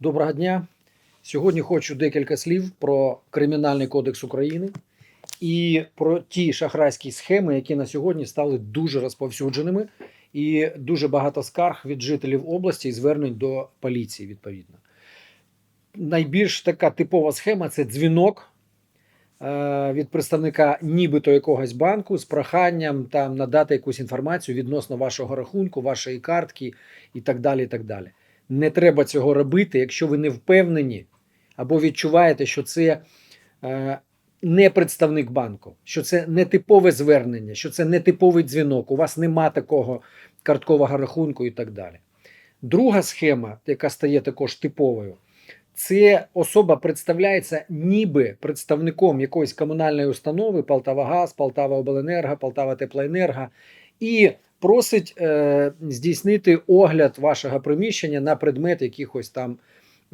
Доброго дня. Сьогодні хочу декілька слів про Кримінальний кодекс України і про ті шахрайські схеми, які на сьогодні стали дуже розповсюдженими, і дуже багато скарг від жителів області і звернень до поліції відповідно. Найбільш така типова схема це дзвінок е, від представника нібито якогось банку з проханням там надати якусь інформацію відносно вашого рахунку, вашої картки і так далі. І так далі. Не треба цього робити, якщо ви не впевнені або відчуваєте, що це е, не представник банку, що це не типове звернення, що це не типовий дзвінок, у вас нема такого карткового рахунку і так далі. Друга схема, яка стає також типовою, це особа представляється ніби представником якоїсь комунальної установи Полтавагаз, Полтава Обленерго, Полтава Теплоенерго і просить е, здійснити огляд вашого приміщення на предмет якихось там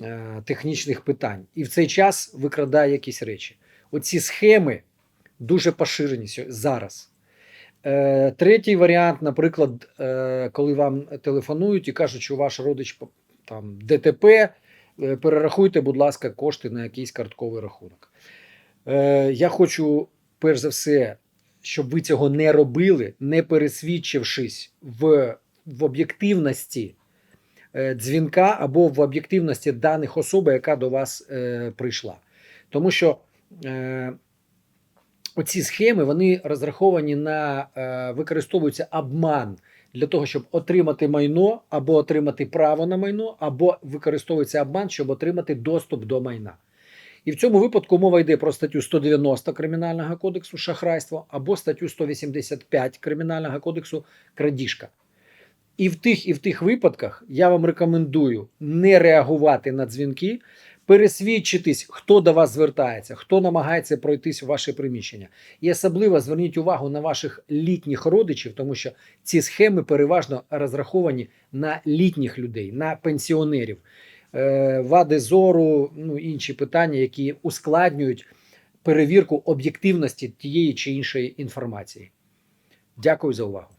е, технічних питань. І в цей час викрадає якісь речі. Оці схеми дуже поширені зараз. Е, третій варіант, наприклад, е, коли вам телефонують і кажуть, що ваш родич там ДТП, е, перерахуйте, будь ласка, кошти на якийсь картковий рахунок. Е, я хочу, перш за все, щоб ви цього не робили, не пересвідчившись в, в об'єктивності е, дзвінка або в об'єктивності даних особи, яка до вас е, прийшла. Тому що е, оці схеми вони розраховані на е, використовується обман для того, щоб отримати майно або отримати право на майно, або використовується обман, щоб отримати доступ до майна. І в цьому випадку мова йде про статтю 190 Кримінального кодексу шахрайство або статтю 185 Кримінального кодексу крадіжка. І в тих і в тих випадках я вам рекомендую не реагувати на дзвінки, пересвідчитись, хто до вас звертається, хто намагається пройтись в ваше приміщення. І особливо зверніть увагу на ваших літніх родичів, тому що ці схеми переважно розраховані на літніх людей, на пенсіонерів, вади зору, ну інші питання, які ускладнюють перевірку об'єктивності тієї чи іншої інформації. Дякую за увагу.